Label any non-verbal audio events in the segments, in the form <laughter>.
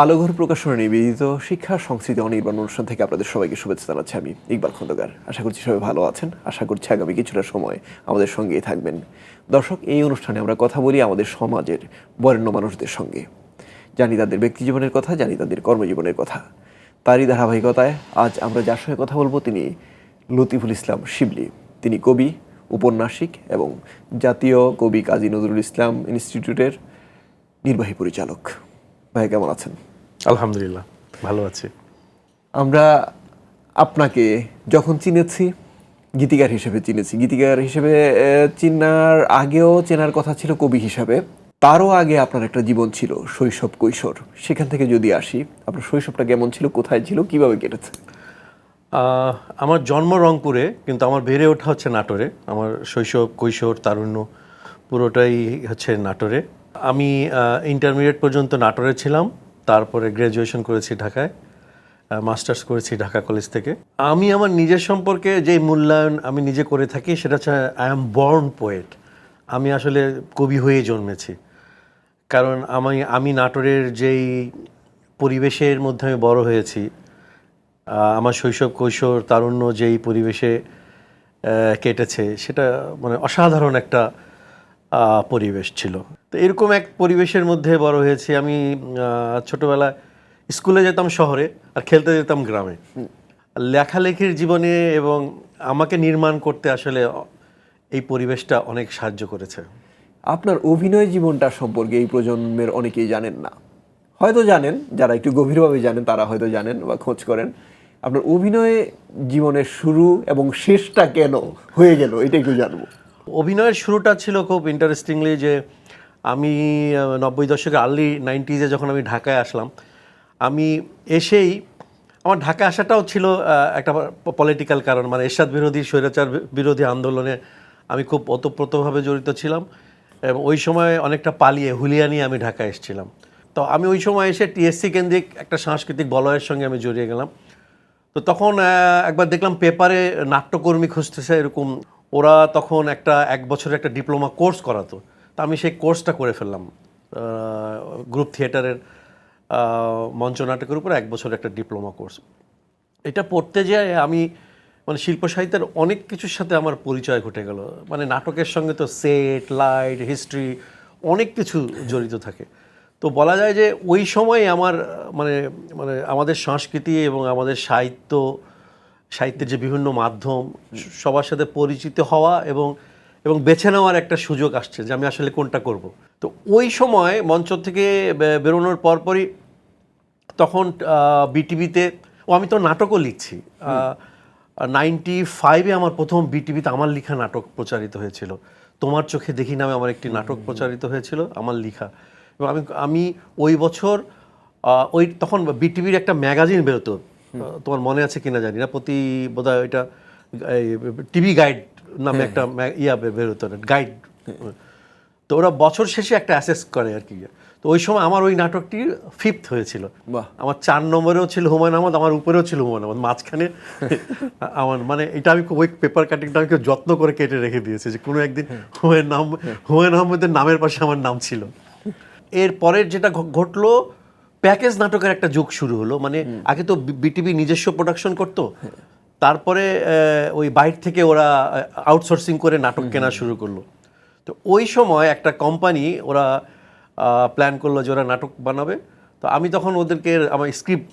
আলোঘর প্রকাশনা নিবেদিত শিক্ষা, সংস্কৃতি অনির্বাণ অনুষ্ঠান থেকে আপনাদের সবাইকে শুভেচ্ছা জানাচ্ছি আমি ইকবাল খন্দকার। আশা করছি সবাই ভালো আছেন। আশা করছি আগামী কিছুটা সময় আমাদের সঙ্গেই থাকবেন। দর্শক, এই অনুষ্ঠানে আমরা কথা বলি আমাদের সমাজের বরেণ্য মানুষদের সঙ্গে। জানি তাদের ব্যক্তিজীবনের কথা, জানি তাদের কর্মজীবনের কথা। তারই ধারাবাহিকতায় আজ আমরা যার সঙ্গে কথা বলব তিনি লতিফুল ইসলাম শিবলি। তিনি কবি, উপন্যাসিক এবং জাতীয় কবি কাজী নজরুল ইসলাম ইনস্টিটিউটের নির্বাহী পরিচালক। ভাই কেমন আছেন? আলহামদুলিল্লাহ ভালো আছি। আমরা আপনাকে যখন চিনেছি গীতিকার হিসেবে চিনেছি। গীতিকার হিসেবে চিনার আগেও চেনার কথা ছিল কবি হিসাবে। তারও আগে আপনার একটা জীবন ছিল শৈশব কৈশোর। সেখান থেকে যদি আসি আপনার শৈশবটা কেমন ছিল কোথায় ছিল কীভাবে কেটেছে? আমার জন্ম রংপুরে কিন্তু আমার বেড়ে ওঠা হচ্ছে নাটোরে। আমার শৈশব কৈশোর তারুণ্য পুরোটাই হচ্ছে নাটোরে। আমি ইন্টারমিডিয়েট পর্যন্ত নাটোরে ছিলাম, তারপরে গ্র্যাজুয়েশন করেছি ঢাকায় মাস্টার্স করেছি ঢাকা কলেজ থেকে। আমি আমার নিজের সম্পর্কে যে মূল্যায়ন আমি নিজে করে থাকি, সেটা হচ্ছে আই এম বর্ন পোয়েট আমি আসলে কবি হয়ে জন্মেছি। কারণ আমি আমি নাটোরের যেই পরিবেশের মধ্যে আমি বড় হয়েছি আমার শৈশব কৈশোর, তারুণ্য যেই পরিবেশে কেটেছে, সেটা মানে অসাধারণ একটা পরিবেশ ছিল। তো এরকম এক পরিবেশের মধ্যে বড় হয়েছি আমি আহ, ছোটবেলায় স্কুলে যেতাম শহরে আর খেলতে যেতাম গ্রামে। লেখালেখির জীবনে এবং আমাকে নির্মাণ করতে আসলে এই পরিবেশটা অনেক সাহায্য করেছে। আপনার অভিনয় জীবনটা সম্পর্কে এই প্রজন্মের অনেকেই জানেন না। হয়তো জানেন যারা একটু গভীরভাবে জানেন তারা হয়তো জানেন বা খোঁজ করেন। আপনার অভিনয় জীবনের শুরু এবং শেষটা কেন হয়ে গেল এটা একটু জানব। অভিনয়ের শুরুটা ছিল খুব ইন্টারেস্টিংলি যে আমি নব্বই দশকের আর্লি নাইনটিজে যখন আমি ঢাকায় আসলাম, আমি এসেই, আমার ঢাকা আসাটাও ছিল একটা পলিটিক্যাল কারণ। মানে এরশাদ বিরোধী, স্বৈরাচার বিরোধী আন্দোলনে আমি খুব ওতপ্রোতভাবে জড়িত ছিলাম এবং ওই সময় অনেকটা পালিয়ে, হুলিয়া নিয়ে আমি ঢাকা এসেছিলাম। তো আমি ওই সময় এসে টিএসসি কেন্দ্রিক একটা সাংস্কৃতিক বলয়ের সঙ্গে আমি জড়িয়ে গেলাম। তো তখন একবার দেখলাম পেপারে নাট্যকর্মী খুঁজতেছে এরকম। ওরা তখন একটা, এক বছরের একটা ডিপ্লোমা কোর্স করাতো। তো আমি সেই কোর্সটা করে ফেললাম। গ্রুপ থিয়েটারের আহ, মঞ্চ নাটকের উপর এক বছরের একটা ডিপ্লোমা কোর্স এটা পড়তে যেয়ে আমি মানে শিল্প সাহিত্যের অনেক কিছুর সাথে আমার পরিচয় ঘটে গেল। মানে নাটকের সঙ্গে তো সেট লাইট হিস্ট্রি অনেক কিছু জড়িত থাকে। তো বলা যায় যে ওই সময় আমার মানে মানে আমাদের সংস্কৃতি এবং আমাদের সাহিত্য সাহিত্যের যে বিভিন্ন মাধ্যম সবার সাথে পরিচিত হওয়া এবং এবং বেছে নেওয়ার একটা সুযোগ আসছে যে আমি আসলে কোনটা করব। তো ওই সময় মঞ্চ থেকে বেরোনোর পরপরই তখন বিটিভিতে ও আমি তো নাটকও লিখছি নাইনটি ফাইভে আমার প্রথম বিটিভিতে আমার লেখা নাটক প্রচারিত হয়েছিল। তোমার চোখে দেখি নামে আমার একটি নাটক প্রচারিত হয়েছিল আমার লেখা। এবং আমি আমি ওই বছর ওই তখন বিটিভির একটা ম্যাগাজিন বেরোতো তোমার মনে আছে কিনা জানি না প্রতি বোধহয় ওইটা টিভি গাইড নামে একটা ম্যা- ইয়া বেরোতো গাইড তো ওরা বছর শেষে একটা অ্যাসেস করে আর কি। তো ওই সময় আমার ওই নাটকটি ফিফথ হয়েছিল। আমার চার নম্বরেও ছিল হুমায়ুন আহমদ আমার উপরেও ছিল হুমায়ুন আহমদ। মাঝখানে <laughs> আমার মানে এটা আমি ওই পেপার কাটিংটা আমি যত্ন করে কেটে রেখে দিয়েছি যে কোনো একদিন হুমায়ুন নাম হুমায়ুন আহমদের নামের পাশে আমার নাম ছিল। এর পরের যেটা ঘটলো প্যাকেজ নাটকের একটা যুগ শুরু হলো। মানে আগে তো বিটিভি নিজস্ব প্রোডাকশন করতো। তারপরে ওই বাইর থেকে ওরা আউটসোর্সিং করে নাটক কেনা শুরু করল। তো ওই সময় একটা কোম্পানি ওরা প্ল্যান করল যে ওরা নাটক বানাবে। তো আমি তখন ওদেরকে আমার স্ক্রিপ্ট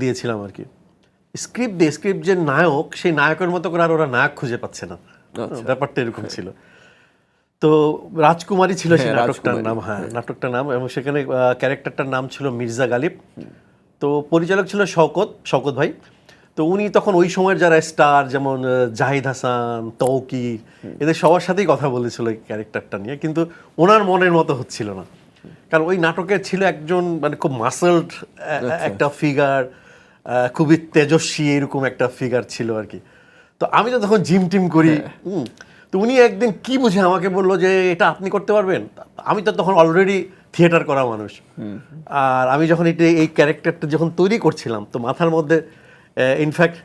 দিয়েছিলাম আর কি। স্ক্রিপ্ট দিয়ে স্ক্রিপ্ট যে নায়ক সেই নায়কের মতো করে আর ওরা নায়ক খুঁজে পাচ্ছে না। ব্যাপারটা এরকম ছিল। তো রাজকুমারী ছিল সেই হ্যাঁ, নাটকটার নাম হ্যাঁ নাটকটার নাম। এবং সেখানে ক্যারেক্টারটার নাম ছিল মির্জা গালিব। তো পরিচালক ছিল শওকত শওকত ভাই। তো উনি তখন ওই সময়ের যারা স্টার যেমন জাহিদ হাসান তৌকির এদের সবার সাথেই কথা বলেছিল এই ক্যারেক্টারটা নিয়ে কিন্তু ওনার মনের মতো হচ্ছিল না। কারণ ওই নাটকে ছিল একজন মানে খুব মাসেলড একটা ফিগার খুবই তেজস্বী এরকম একটা ফিগার ছিল আর কি। তো আমি তো তখন জিম টিম করি হুম। তো উনি একদিন কি বুঝে আমাকে বলল যে এটা আপনি করতে পারবেন? আমি তো তখন অলরেডি থিয়েটার করা মানুষ। আর আমি যখন এটা এই ক্যারেক্টারটা যখন তৈরি করছিলাম তো মাথার মধ্যে ইনফ্যাক্ট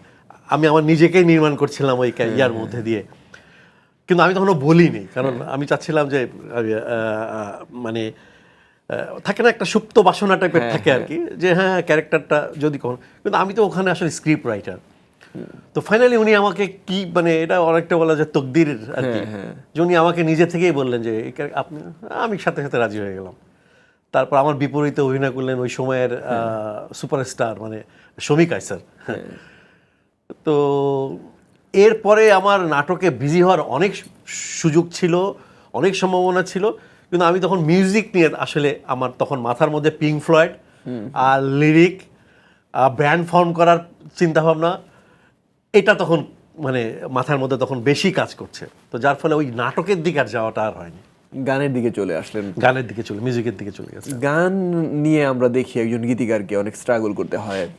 আমি আমার নিজেকেই নির্মাণ করছিলাম ওই ক্যা- ইয়ার মধ্যে দিয়ে। কিন্তু আমি তখনও বলিনি কারণ আমি চাচ্ছিলাম যে মানে থাকে না একটা সুপ্ত বাসনা টাইপের থাকে আর কি যে হ্যাঁ ক্যারেক্টারটা যদি কখন কিন্তু আমি তো ওখানে আসলে স্ক্রিপ্ট রাইটার তো ফাইনালি উনি আমাকে কি মানে এটা অনেকটা বলা যায় তকদির আর কি। যে উনি আমাকে নিজে থেকেই বললেন যে আপনি আমি সাথে সাথে রাজি হয়ে গেলাম। তারপর আমার বিপরীতে অভিনয় করলেন ওই সময়ের সুপারস্টার মানে শমিক আইসার তো এরপরে আমার নাটকে বিজি হওয়ার অনেক সুযোগ ছিল অনেক সম্ভাবনা ছিল কিন্তু আমি তখন মিউজিক নিয়ে আসলে আমার তখন মাথার মধ্যে পিঙ্ক ফ্লয়েড আর লিরিক ব্র্যান্ড ফর্ম করার চিন্তাভাবনা এটা তখন মানে মাথার মধ্যে তখন বেশি কাজ করছে। তো যার ফলে ওই নাটকের দিকে আর যাওয়াটা আর হয়নি। গানের দিকে চলে আসলেন। গানের দিকে চলে মিউজিকের দিকে চলে গেছে। গান নিয়ে আমরা দেখি একজন গীতিকারকে অনেক স্ট্রাগল করতে হয়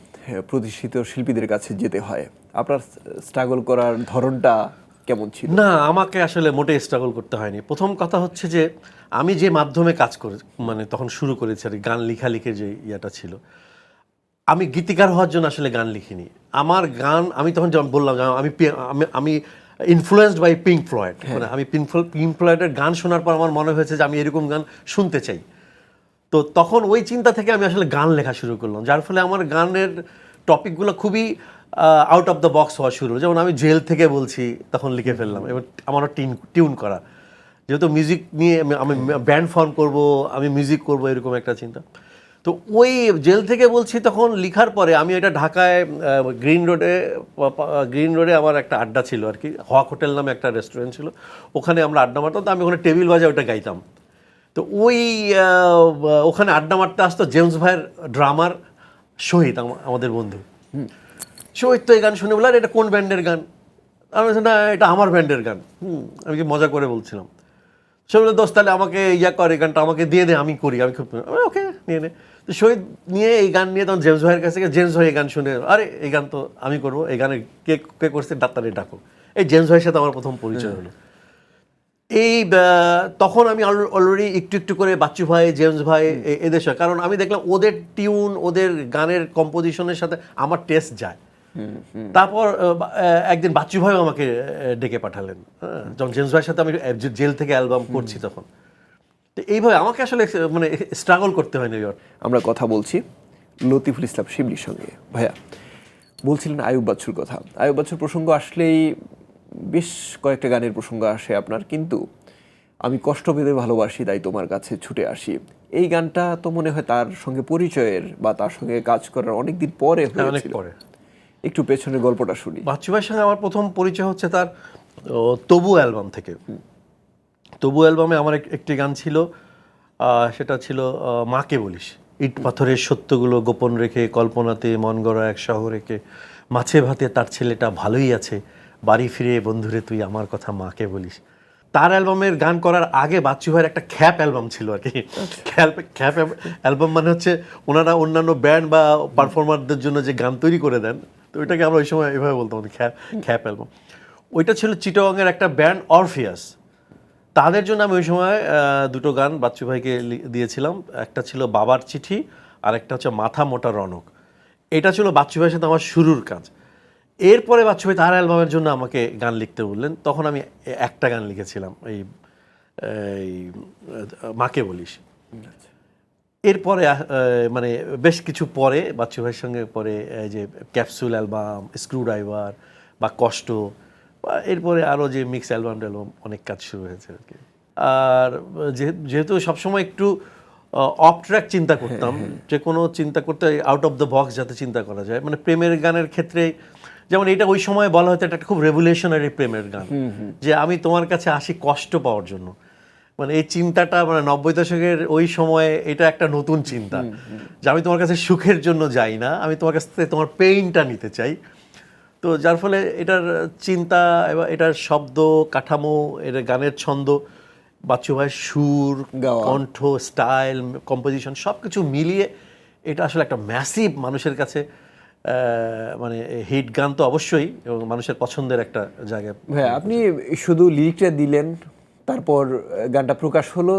প্রতিষ্ঠিত শিল্পীদের কাছে যেতে হয়। আপনার স্ট্রাগল করার ধরনটা কেমন ছিল? না আমাকে আসলে মোটে স্ট্রাগল করতে হয়নি। প্রথম কথা হচ্ছে যে আমি যে মাধ্যমে কাজ করে মানে তখন শুরু করেছি আর গান লেখালেখির যে ইয়েটা ছিল আমি গীতিকার হওয়ার জন্য আসলে গান লিখিনি। আমার গান আমি তখন যেমন বললাম আমি- আমি ইনফ্লুয়েসড বাই পিঙ্ক ফ্লয়েড মানে আমি পিঙ্ক পিঙ্ক ফ্লয়েডের গান শোনার পর আমার মনে হয়েছে যে আমি এরকম গান শুনতে চাই। তো তখন ওই চিন্তা থেকে আমি আসলে গান লেখা শুরু করলাম যার ফলে আমার গানের টপিকগুলো খুবই আউট অফ দ্য বক্স হওয়া শুরু যেমন আমি জেল থেকে বলছি তখন লিখে ফেললাম। এবার আমারও টিন টিউন করা। যেহেতু মিউজিক নিয়ে আমি ব্যান্ড ফর্ম করব আমি মিউজিক করব এরকম একটা চিন্তা। তো ওই জেল থেকে বলছি তখন লিখার পরে আমি এটা ঢাকায় গ্রিন রোডে গ্রিন রোডে আমার একটা আড্ডা ছিল আর কি। হক হোটেল নামে একটা রেস্টুরেন্ট ছিল। ওখানে আমরা আড্ডা মারতাম, তো আমি ওখানে টেবিল বাজে ওটা গাইতাম। তো ওই ওখানে আড্ডা মারতে আসতো জেমস ভাইয়ের ড্রামার শহীদ আমাদের বন্ধু। শহীদ তো এই গান শুনে বললাম এটা কোন ব্যান্ডের গান? আমি না, এটা আমার ব্যান্ডের গান। হুম, আমি কি মজা করে বলছিলাম। সে বলে, দোস্ত, তাহলে আমাকে ইয়া কর গানটা আমাকে দিয়ে দে, আমি করি। আমি খুব ওকে, নিয়ে নে। তো শহীদ নিয়ে এই গান নিয়ে তখন জেমস ভাইয়ের কাছে জেমস ভাই এই গান শুনে আরে এই গান তো আমি করব এই গানে কে কে করছে ডাক্তারে ডাকো। এই জেমস ভাইয়ের সাথে আমার প্রথম পরিচয় হলো। এই তখন আমি অলরেডি একটু একটু করে বাচ্চু ভাই জেমস ভাই এদের সাথে কারণ আমি দেখলাম ওদের টিউন ওদের গানের কম্পোজিশনের সাথে আমার টেস্ট যায়। তারপর একদিন বাচ্চু ভাইও আমাকে ডেকে পাঠালেন। হ্যাঁ, যখন জেমস ভাইয়ের সাথে আমি জেল থেকে অ্যালবাম করছি তখন। এইভাবে আমাকে আসলে মানে স্ট্রাগল করতে হয়নি এবার। আমরা কথা বলছি লতিফুল ইসলাম শিবলির সঙ্গে। ভাইয়া বলছিলেন আয়ুব বাচ্চুর কথা। আয়ুব বাচ্চুর প্রসঙ্গ আসলেই বেশ কয়েকটা গানের প্রসঙ্গ আসে আপনার কিন্তু আমি কষ্ট পেতে ভালোবাসি তাই তোমার কাছে ছুটে আসি। এই গানটা তো মনে হয় তার সঙ্গে পরিচয়ের বা তার সঙ্গে কাজ করার অনেক দিন পরে হ্যাঁ, অনেক পরে। একটু পেছনের গল্পটা শুনি। বাচ্চু ভাইয়ের সঙ্গে আমার প্রথম পরিচয় হচ্ছে তার তবু অ্যালবাম থেকে। তবু অ্যালবামে আমার এক- একটি গান ছিল সেটা ছিল মাকে বলিস। ইট পাথরের সত্যগুলো গোপন রেখে কল্পনাতে মন গড়া এক শহরেকে মাছে ভাতে তার ছেলেটা ভালোই আছে বাড়ি ফিরে বন্ধুরে তুই আমার কথা মাকে বলিস। তার অ্যালবামের গান করার আগে বাচ্চু ভাইয়ের একটা খ্যাপ অ্যালবাম ছিল আর কি। খ্যাপ খ্যাপ অ্যালবাম মানে হচ্ছে ওনারা অন্যান্য ব্যান্ড বা পারফর্মারদের জন্য যে গান তৈরি করে দেন তো ওইটাকে আমরা ওই সময় এভাবে বলতাম খ্যাপ খ্যাপ অ্যালবাম। ওইটা ছিল চিটোগাংয়ের একটা ব্যান্ড অরফিয়াস। তাদের জন্য আমি ওই সময় দুটো গান বাচ্চু ভাইকে দিয়েছিলাম। একটা ছিল বাবার চিঠি আর একটা হচ্ছে মাথা মোটা রনক। এটা ছিল বাচ্চু ভাইয়ের সাথে আমার শুরুর কাজ। এরপরে বাচ্চু ভাই তার অ্যালবামের জন্য আমাকে গান লিখতে বললেন। তখন আমি একটা গান লিখেছিলাম এই এই মাকে বলিস। এরপরে মানে বেশ কিছু পরে বাচ্চু ভাইয়ের সঙ্গে পরে এই যে ক্যাপসুল অ্যালবাম স্ক্রু ড্রাইভার বা কষ্ট এরপরে আরও যে মিক্স অ্যালবাম ট্যালবাম অনেক কাজ শুরু হয়েছে আর কি। আর যেহেতু সবসময় একটু অফ ট্র্যাক চিন্তা করতাম যে কোনো চিন্তা করতে আউট অফ দ্য বক্স যাতে চিন্তা করা যায়। মানে প্রেমের গানের ক্ষেত্রে যেমন এটা ওই সময় বলা হতো এটা একটা খুব রেভুলেশনারি প্রেমের গান। যে আমি তোমার কাছে আসি কষ্ট পাওয়ার জন্য। মানে এই চিন্তাটা মানে নব্বই দশকের ওই সময়ে এটা একটা নতুন চিন্তা। যে আমি তোমার কাছে সুখের জন্য যাই না আমি তোমার কাছ থেকে তোমার পেইনটা নিতে চাই। তো যার ফলে এটার চিন্তা এবং এটার শব্দ কাঠামো এর গানের ছন্দ বাচ্চু ভাইয়ের সুর কণ্ঠ স্টাইল কম্পোজিশন সব কিছু মিলিয়ে এটা আসলে একটা ম্যাসিভ মানুষের কাছে মানে হিট গান তো অবশ্যই এবং মানুষের পছন্দের একটা জায়গা ভাইয়া আপনি শুধু লিরিকটা দিলেন তারপর গানটা প্রকাশ হলো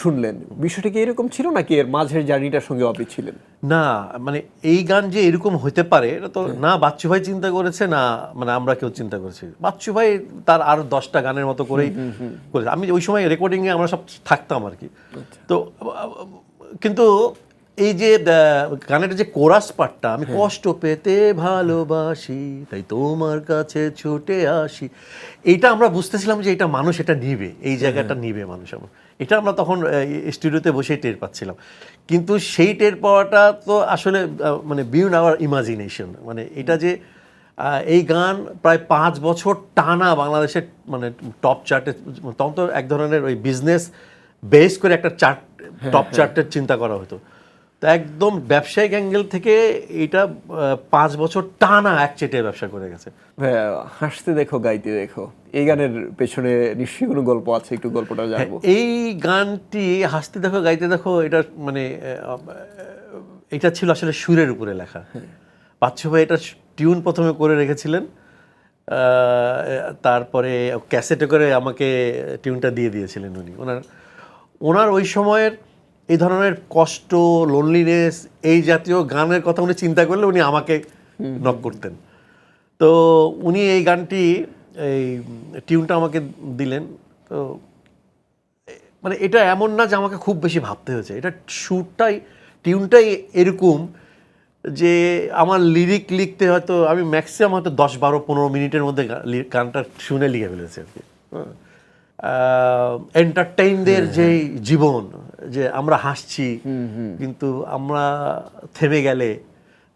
শুনলেন? বিষয়টা কি এরকম ছিল নাকি এর মাঝের জার্নিটার সঙ্গে আপনি ছিলেন? না মানে এই গান যে এরকম হতে পারে এটা তো না বাচ্চু ভাই চিন্তা করেছে না মানে আমরা কেউ চিন্তা করেছি। বাচ্চু ভাই তার আরও দশটা গানের মতো করেই করেছে। আমি ওই সময় রেকর্ডিংয়ে আমরা সব থাকতাম আর কি। তো কিন্তু এই যে গানের যে কোরাস পার্টটা আমি কষ্ট পেতে ভালোবাসি তাই তোমার কাছে ছুটে আসি। এইটা আমরা বুঝতেছিলাম যে এটা মানুষ এটা নিবে এই জায়গাটা নিবে মানুষ। আমার এটা আমরা তখন স্টুডিওতে বসেই টের পাচ্ছিলাম। কিন্তু সেই টের পাওয়াটা তো আসলে মানে বিউন আওয়ার ইমাজিনেশন মানে এটা যে এই গান প্রায় পাঁচ বছর টানা বাংলাদেশের মানে টপ চার্টে তখন তো এক ধরনের ওই বিজনেস বেস করে একটা চার্ট টপ চার্টের চিন্তা করা হতো। তো একদম ব্যবসায়িক অ্যাঙ্গেল থেকে এটা পাঁচ বছর টানা এক চেটে ব্যবসা করে গেছে। হাসতে দেখো গাইতে দেখো। এই গানের পেছনে নিশ্চয়ই কোনো গল্প আছে? একটু গল্পটা জানব। এই গানটি হাসতে দেখো গাইতে দেখো এটা মানে এটা ছিল আসলে সুরের উপরে লেখা। বাচ্চু ভাই এটা টিউন প্রথমে করে রেখেছিলেন। তারপরে ক্যাসেটে করে আমাকে টিউনটা দিয়ে দিয়েছিলেন উনি। ওনার ওনার ওই সময়ের এই ধরনের কষ্ট লোনলিনেস এই জাতীয় গানের কথা উনি চিন্তা করলে উনি আমাকে নক করতেন। তো উনি এই গানটি এই টিউনটা আমাকে দিলেন। তো মানে এটা এমন না যে আমাকে খুব বেশি ভাবতে হয়েছে। এটা সুরটাই টিউনটাই এরকম যে আমার লিরিক লিখতে হয়তো আমি ম্যাক্সিমাম হয়তো দশ বারো পনেরো মিনিটের মধ্যে গানটা শুনে লিখে ফেলেছি আর কি। এন্টারটেইনদের যে জীবন যে আমরা হাসছি কিন্তু আমরা থেমে গেলে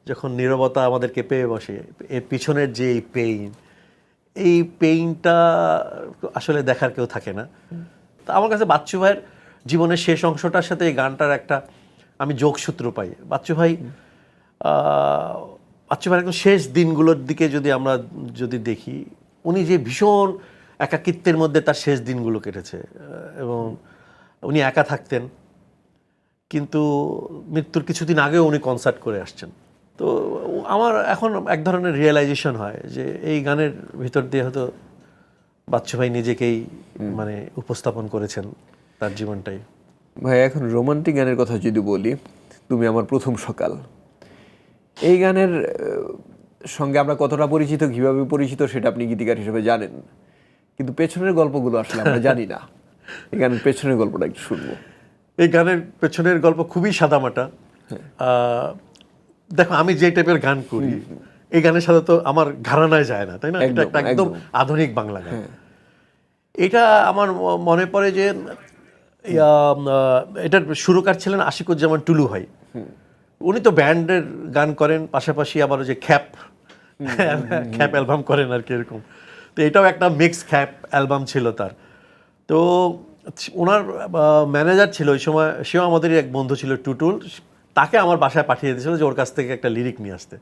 যখন নীরবতা আমাদেরকে পেয়ে বসে এর পিছনের যে এই পেইন এই পেইনটা আসলে দেখার কেউ থাকে না। তা আমার কাছে বাচ্চু ভাইয়ের জীবনের শেষ অংশটার সাথে এই গানটার একটা আমি যোগসূত্র পাই। বাচ্চু ভাই বাচ্চু ভাইয়ের একদম শেষ দিনগুলোর দিকে যদি আমরা যদি দেখি উনি যে ভীষণ একাকিত্বের মধ্যে তার শেষ দিনগুলো কেটেছে। এবং উনি একা থাকতেন। কিন্তু মৃত্যুর কিছুদিন আগেও উনি কনসার্ট করে আসছেন। তো আমার এখন এক ধরনের রিয়েলাইজেশন হয় যে এই গানের ভিতর দিয়ে হয়তো বাচ্চু ভাই নিজেকেই মানে উপস্থাপন করেছেন তার জীবনটাই। ভাই এখন রোমান্টিক গানের কথা যদি বলি তুমি আমার প্রথম সকাল। এই গানের সঙ্গে আমরা কতটা পরিচিত কীভাবে পরিচিত সেটা আপনি গীতিকার হিসেবে জানেন। কিন্তু পেছনের গল্পগুলো আসলে আমরা জানি না। <laughs> এই গানের পেছনের গল্পটা একটু শুনব। এই গানের পেছনের গল্প খুবই সাদামাটা। আহ, দেখো আমি যে টাইপের গান করি এই গানের সাথে তো আমার ঘরানায় যায় না তাই না? এটা একটা একদম। আধুনিক বাংলা গান। এটা আমার মনে পড়ে যে এটার সুরকার ছিলেন আশিকুজ্জামান টুলু ভাই। উনি তো ব্যান্ডের গান করেন পাশাপাশি আবার ওই যে খ্যাপ খ্যাপ অ্যালবাম করেন আর কি এরকম। তো এটাও একটা মিক্স খ্যাপ অ্যালবাম ছিল তার। তো ওনার ম্যানেজার ছিল ওই সময়, সেও আমাদেরই এক বন্ধু ছিল টুটুল। তাকে আমার বাসায় পাঠিয়ে দিয়েছিল যে ওর কাছ থেকে একটা লিরিক নিয়ে আসতে।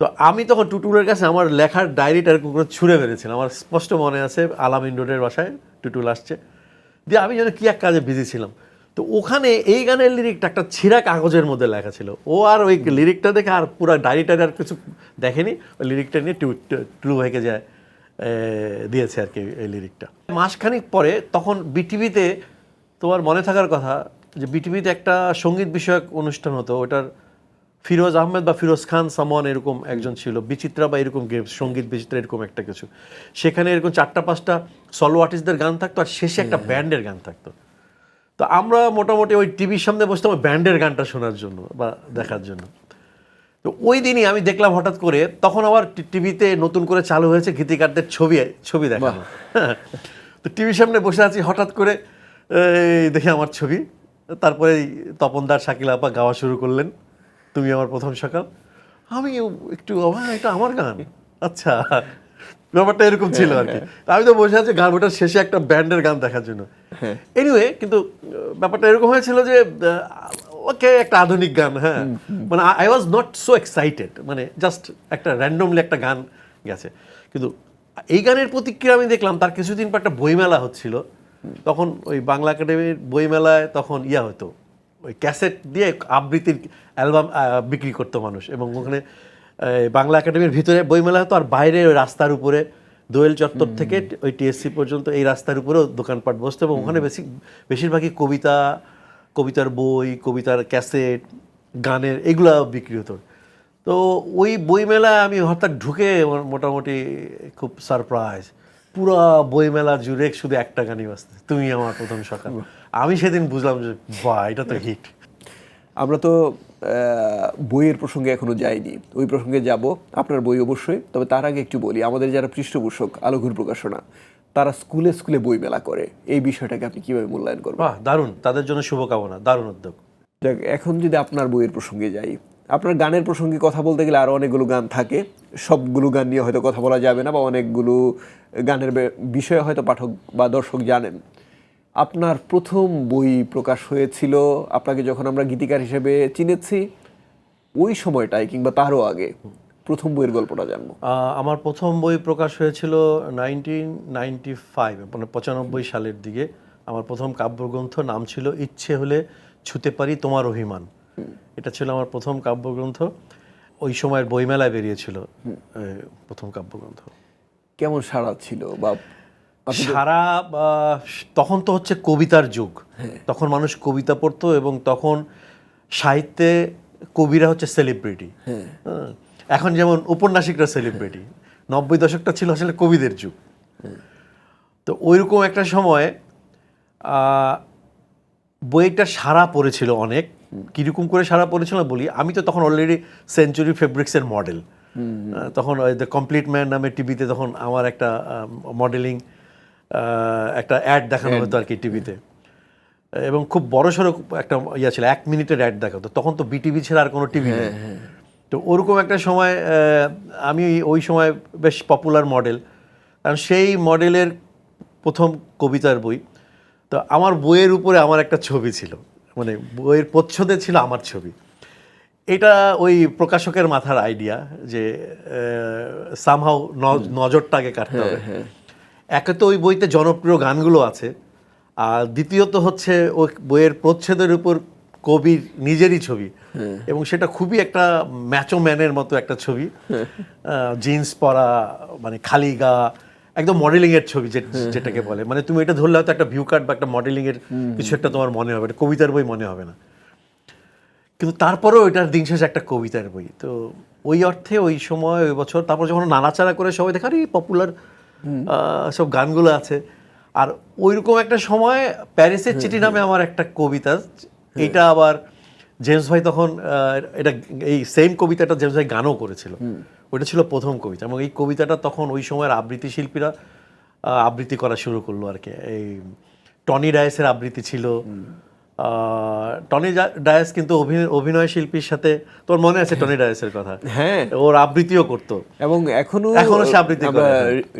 তো আমি তখন টুটুলের কাছে আমার লেখার ডায়েরিটা এরকম করে ছুঁড়ে মেরেছিলাম আমার স্পষ্ট মনে আছে আলামিন রোডের বাসায় টুটুল আসছে। দিয়ে আমি যেন কী এক কাজে বিজি ছিলাম। তো ওখানে এই গানের লিরিকটা একটা ছিঁড়া কাগজের মধ্যে লেখা ছিল। ও আর ওই লিরিকটা দেখে আর পুরো ডায়েরিটা আর কিছু দেখেনি। ওই লিরিকটা নিয়ে টু টুলু ভাইকে যায়। দিয়েছে আর কি এই লিরিকটা মাসখানিক পরে তখন বিটিভিতে তোমার মনে থাকার কথা যে বিটিভিতে একটা সংগীত বিষয়ক অনুষ্ঠান হতো ওটার ফিরোজ আহমেদ বা ফিরোজ খান সামন এরকম একজন ছিল বিচিত্রা বা এরকম গেম সংগীত বিচিত্রা এরকম একটা কিছু। সেখানে এরকম চারটা পাঁচটা সলো আর্টিস্টদের গান থাকতো আর শেষে একটা ব্যান্ডের গান থাকতো। তো আমরা মোটামুটি ওই টিভির সামনে বসতাম ওই ব্যান্ডের গানটা শোনার জন্য বা দেখার জন্য। তো ওই দিনই আমি দেখলাম হঠাৎ করে তখন আবার টিভিতে নতুন করে চালু হয়েছে গীতিকারদের ছবি ছবি দেখানো। হ্যাঁ। <laughs> তো টিভির সামনে বসে আছি হঠাৎ করে দেখি আমার ছবি। তারপরে তপনদার শাকিল আপা গাওয়া শুরু করলেন তুমি আমার প্রথম সকাল। আমি একটু এটা আমার গান? আচ্ছা ব্যাপারটা এরকম ছিল আর কি তা আমি তো বসে আছি গান ওটার শেষে একটা ব্যান্ডের গান দেখার জন্য। এনিওয়ে কিন্তু ব্যাপারটা এরকম হয়েছিল যে ওকে একটা আধুনিক গান হ্যাঁ। মানে I was not so excited মানে জাস্ট একটা র্যান্ডমলি একটা গান গেছে। কিন্তু এই গানের প্রতিক্রিয়া আমি দেখলাম তার কিছুদিন পর একটা বইমেলা হচ্ছিল। তখন ওই বাংলা একাডেমির বইমেলায় তখন ইয়া হতো। ওই ক্যাসেট দিয়ে আবৃত্তির অ্যালবাম বিক্রি করতো মানুষ। এবং ওখানে বাংলা একাডেমির ভিতরে বইমেলা হতো আর বাইরে ওই রাস্তার উপরে দোয়েল চত্বর থেকে ওই টিএসসি পর্যন্ত এই রাস্তার উপরেও দোকানপাট বসতো। এবং ওখানে বেশি বেশিরভাগই কবিতা কবিতার বই, কবিতার ক্যাসেট, গানের, এগুলা বিক্রি হতো। তো ওই বইমেলায় আমি হঠাৎ ঢুকে মোটামুটি খুব সারপ্রাইজ পুরো বইমেলা জুড়ে শুধু একটা গানই বাজতে তুমি আমার প্রথম সকাল। আমি সেদিন বুঝলাম যে, বাহ, এটা তো হিট আমরা তো বইয়ের প্রসঙ্গে এখনও যাইনি। ওই প্রসঙ্গে যাব। আপনার বই অবশ্যই, তবে তার আগে একটু বলি, আমাদের যারা পৃষ্ঠপোষক, আলোঘুর প্রকাশনা তারা স্কুলে স্কুলে বই মেলা করে। এই বিষয়টাকে আপনি কীভাবে মূল্যায়ন করবেন? দারুণ। তাদের জন্য শুভকামনা দারুণ উদ্যোগ। যাক এখন যদি আপনার বইয়ের প্রসঙ্গে যাই আপনার গানের প্রসঙ্গে কথা বলতে গেলে আরও অনেকগুলো গান থাকে। সবগুলো গান নিয়ে হয়তো কথা বলা যাবে না বা অনেকগুলো গানের বিষয়ে হয়তো পাঠক বা দর্শক জানেন। আপনার প্রথম বই প্রকাশ হয়েছিল আপনাকে যখন আমরা গীতিকার হিসেবে চিনেছি ওই সময়টায় কিংবা তারও আগে। প্রথম বইয়ের গল্পটা জানব। আমার প্রথম বই প্রকাশ হয়েছিল নাইনটিন নাইনটি ফাইভ মানে পঁচানব্বই সালের দিকে। আমার প্রথম কাব্যগ্রন্থ নাম ছিল ইচ্ছে হলে ছুতে পারি তোমার অভিমান। এটা ছিল আমার প্রথম কাব্যগ্রন্থ। ওই সময়ের বইমেলায় বেরিয়েছিল প্রথম কাব্যগ্রন্থ। কেমন সাড়া ছিল বা সারা তখন তো হচ্ছে কবিতার যুগ। তখন মানুষ কবিতা পড়তো এবং তখন সাহিত্যে কবিরা হচ্ছে সেলিব্রিটি এখন যেমন উপন্যাসিকরা সেলিব্রিটি নব্বই দশকটা ছিল আসলে কবিদের যুগ। তো ওইরকম একটা সময় বইটা সারা পড়েছিল অনেক। কীরকম করে সারা পড়েছিল বলি আমি তো তখন অলরেডি সেঞ্চুরি ফেব্রিক্সের মডেল তখন ওই দ্য কমপ্লিট ম্যান নামে টিভিতে তখন আমার একটা মডেলিং একটা অ্যাড দেখানো হতো আর কি টিভিতে এবং খুব বড় সড়ো একটা ইয়া ছিল এক মিনিটের অ্যাড দেখাতো। তখন তো বিটিভি ছাড়া আর কোনো টিভি নেই। তো ওরকম একটা সময় আমি ওই সময় বেশ পপুলার মডেল কারণ সেই মডেলের প্রথম কবিতার বই তো আমার বইয়ের উপরে আমার একটা ছবি ছিল। মানে বইয়ের প্রচ্ছদে ছিল আমার ছবি। এটা ওই প্রকাশকের মাথার আইডিয়া যে সামহাও নজরটা আগে কাটতে হবে। একে তো ওই বইতে জনপ্রিয় গানগুলো আছে আর দ্বিতীয়ত হচ্ছে ওই বইয়ের প্রচ্ছেদের উপর কবির নিজেরই ছবি। এবং সেটা খুবই একটা ম্যাচো ম্যানের মতো একটা ছবি। জিন্স পরা মানে খালি গা একদম মডেলিং এর ছবি যে- যেটাকে বলে। মানে তুমি এটা ধরলে হয়তো একটা ভিউ কার্ড বা একটা মডেলিং এর কিছু একটা তোমার মনে হবে। এটা কবিতার বই মনে হবে না। কিন্তু তারপরেও এটার দিন শেষে একটা কবিতার বই। তো ওই অর্থে ওই সময় ওই বছর তারপর যখন নাড়াচাড়া করে সবাই দেখার এই পপুলার সব গানগুলো আছে। আর ওইরকম একটা সময় প্যারিসের চিঠি নামে আমার একটা কবিতা এটা আবার জেমস ভাই তখন এটা এই সেম কবিতাটা জেমস ভাই গানও করেছিল। ওটা ছিল প্রথম কবিতা এবং এই কবিতাটা তখন ওই সময়ের আবৃত্তি শিল্পীরা আবৃত্তি করা শুরু করল আর কি। এই টনি ডায়েসের আবৃত্তি ছিল। টনি ডায়েস কিন্তু অভিনয় শিল্পীর সাথে তোর মনে আছে টনি ডায়েসের কথা? হ্যাঁ। ওর আবৃত্তিও করতো। এবং এখনও এখনও সে আবৃত্তি করে,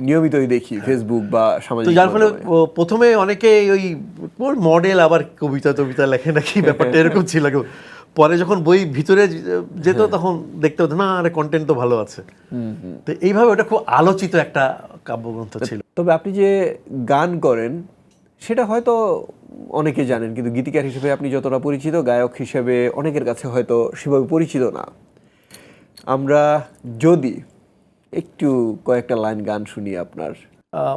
নিয়মিতই দেখি ফেসবুক বা তো সামাজিক যার ফলে প্রথমে অনেকে ওই ওর মডেল আবার কবিতা টবিতা লেখে নাকি ব্যাপারটা এরকম ছিল। পরে যখন বই ভিতরে যেত তখন দেখতে হতো না আরে কন্টেন্ট তো ভালো আছে। তো এইভাবে ওটা খুব আলোচিত একটা কাব্যগ্রন্থ ছিল। তবে আপনি যে গান করেন সেটা হয়তো অনেকে জানেন কিন্তু গীতিকার হিসেবে আপনি যতটা পরিচিত গায়ক হিসেবে অনেকের কাছে হয়তো সেভাবে পরিচিত না। আমরা যদি একটু কয়েকটা লাইন গান শুনি আপনার।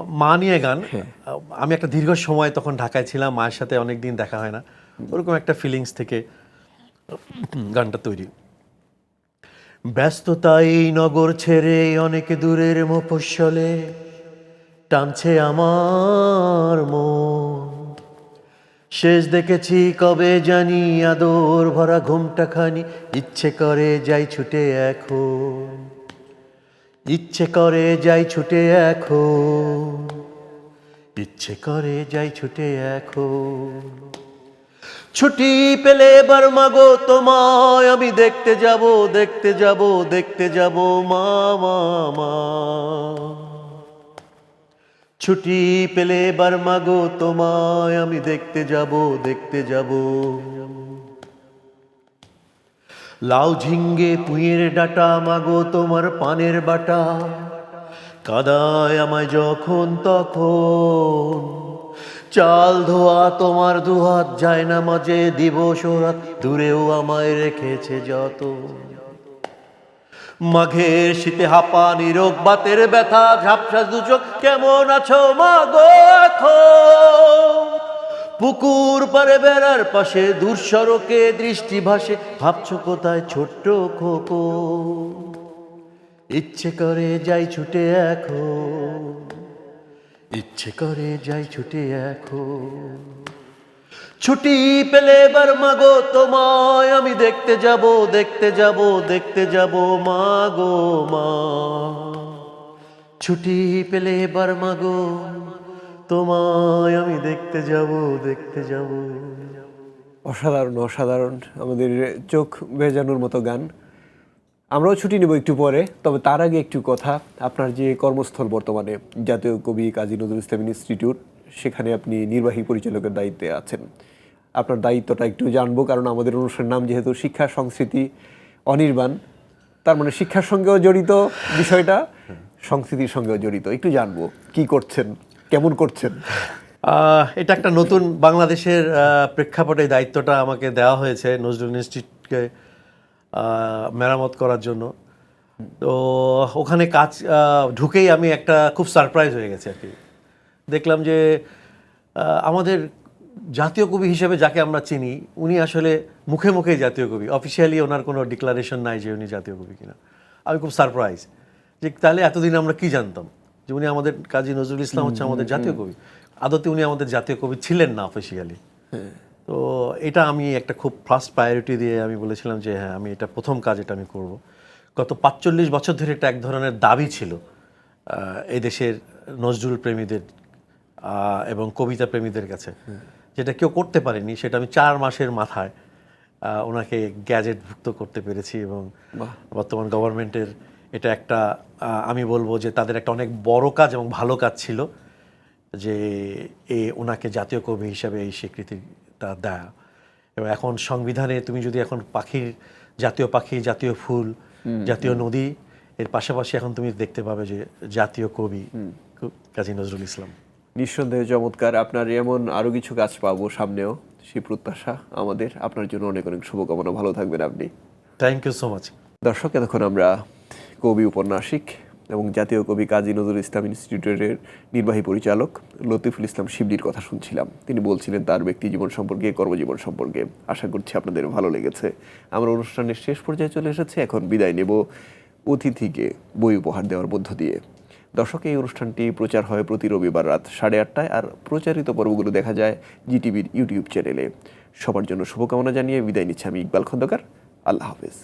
মা নিয়ে গান। আহ, আমি একটা দীর্ঘ সময় তখন ঢাকায় ছিলাম মায়ের সাথে অনেক দিন দেখা হয় না। ওরকম একটা ফিলিংস থেকে গানটা তৈরি। ব্যস্ততা এই নগর ছেড়ে অনেক দূরের মফস্বলে টানছে আমার মন। শেষ দেখেছি কবে জানি আদর ভরা ঘুমটা খানি। ইচ্ছে করে যাই ছুটে এখন। ইচ্ছে করে যাই ছুটে এখন। ইচ্ছে করে যাই ছুটে এখন। ছুটি পেলে এবার মাগো তোমায়। আমি দেখতে যাব দেখতে যাব দেখতে যাব, মা মা মা। ছুটি পেলে এবার মাগো, তোমায় আমি দেখতে যাব দেখতে যাব। লাউ ঝিঙ্গে পুঁয়ের ডাটা, মাগো, তোমার পানের বাটা। কাদায় আমায় যখন, তখন চাল ধোয়া তোমার দুহাত, যায় না মাঝে দিবস রাত, দূরেও আমায় রেখেছে যত। মাঘের শীতে হাপা নিরোগ বাতের ব্যথা, ঝাপসা দুচোখ, কেমন আছো মা গো পুকুর পারে বেড়ার পাশে দূর সড়কে দৃষ্টি ভাসে, ভাবছ কোথায় ছোট্ট খোকো? ইচ্ছে করে যাই ছুটে এখন, ইচ্ছে করে যাই ছুটে এখন। ছুটি পেলে এবার মাগো, তোমায় আমি দেখতে যাব দেখতে যাব দেখতে যাব, মাগো, মা। ছুটি পেলে এবার মাগো, তোমায় আমি দেখতে যাব দেখতে যাব। অসাধারণ অসাধারণ। আমাদের চোখ ভেজানোর মতো গান। আমরাও ছুটি নেব একটু পরে, তবে তার আগে একটু কথা। আপনার যে কর্মস্থল বর্তমানে, জাতীয় কবি কাজী নজরুল ইসলাম ইনস্টিটিউট, সেখানে আপনি নির্বাহী পরিচালকের দায়িত্বে আছেন। আপনার দায়িত্বটা একটু জানব, কারণ আমাদের অনুষ্ঠানের নাম যেহেতু শিক্ষা সংস্কৃতি অনির্বাণ, তার মানে শিক্ষার সঙ্গেও জড়িত বিষয়টা, সংস্কৃতির সঙ্গেও জড়িত। একটু জানব, কি করছেন, কেমন করছেন? এটা একটা নতুন বাংলাদেশের প্রেক্ষাপটে দায়িত্বটা আমাকে দেওয়া হয়েছে নজরুল ইনস্টিটিউটকে মেরামত করার জন্য। তো ওখানে কাজ ঢুকেই আমি একটা খুব সারপ্রাইজ হয়ে গেছে আর কি। দেখলাম যে আমাদের জাতীয় কবি হিসেবে যাকে আমরা চিনি উনি আসলে মুখে মুখে জাতীয় কবি। অফিসিয়ালি ওনার কোনো ডিক্লারেশন নাই যে উনি জাতীয় কবি কিনা। আমি খুব সারপ্রাইজ যে তাহলে এতদিন আমরা কি জানতাম? যে উনি আমাদের কাজী নজরুল ইসলাম হচ্ছে আমাদের জাতীয় কবি। আদতে উনি আমাদের জাতীয় কবি ছিলেন না অফিসিয়ালি তো এটা আমি একটা খুব ফার্স্ট প্রায়োরিটি দিয়ে আমি বলেছিলাম যে হ্যাঁ আমি এটা প্রথম কাজ এটা আমি করব। গত পাঁচচল্লিশ বছর ধরে এটা এক ধরনের দাবি ছিল আহ, এই দেশের নজরুল প্রেমীদের এবং কবিতা প্রেমীদের কাছে। যেটা কেউ করতে পারেনি সেটা আমি চার মাসের মাথায় ওনাকে গ্যাজেটভুক্ত করতে পেরেছি এবং বর্তমান গভর্নমেন্টের এটা একটা আমি বলব যে তাদের একটা অনেক বড় কাজ এবং ভালো কাজ ছিল যে এ ওনাকে জাতীয় কবি হিসাবে এই স্বীকৃতিটা দেয়া। এবং এখন সংবিধানে তুমি যদি এখন পাখির জাতীয় পাখি জাতীয় ফুল জাতীয় নদী এর পাশাপাশি এখন তুমি দেখতে পাবে যে জাতীয় কবি কাজী নজরুল ইসলাম। নিঃসন্দেহে চমৎকার। আপনার এমন আরও কিছু কাজ পাবো সামনেও সেই প্রত্যাশা আমাদের। আপনার জন্য অনেক অনেক শুভকামনা। ভালো থাকবেন আপনি। থ্যাংক ইউ সো মাচ দর্শক এতক্ষণ আমরা কবি উপন্যাসিক এবং জাতীয় কবি কাজী নজরুল ইসলাম ইনস্টিটিউটের নির্বাহী পরিচালক লতিফুল ইসলাম শিবলির কথা শুনছিলাম। তিনি বলছিলেন তার ব্যক্তি জীবন সম্পর্কে কর্মজীবন সম্পর্কে আশা করছি আপনাদের ভালো লেগেছে। আমরা অনুষ্ঠানের শেষ পর্যায়ে চলে এসেছি এখন বিদায় নেব অতিথিকে বই উপহার দেওয়ার মধ্য দিয়ে। দর্শক এই অনুষ্ঠানটি প্রচার হয় প্রতি রবিবার রাত সাড়ে আটটায় আর প্রচারিত পর্বগুলো দেখা যায় জিটিভির ইউটিউব চ্যানেলে। সবার জন্য শুভকামনা জানিয়ে বিদায় নিচ্ছি আমি ইকবাল খন্দকার। আল্লাহ হাফেজ।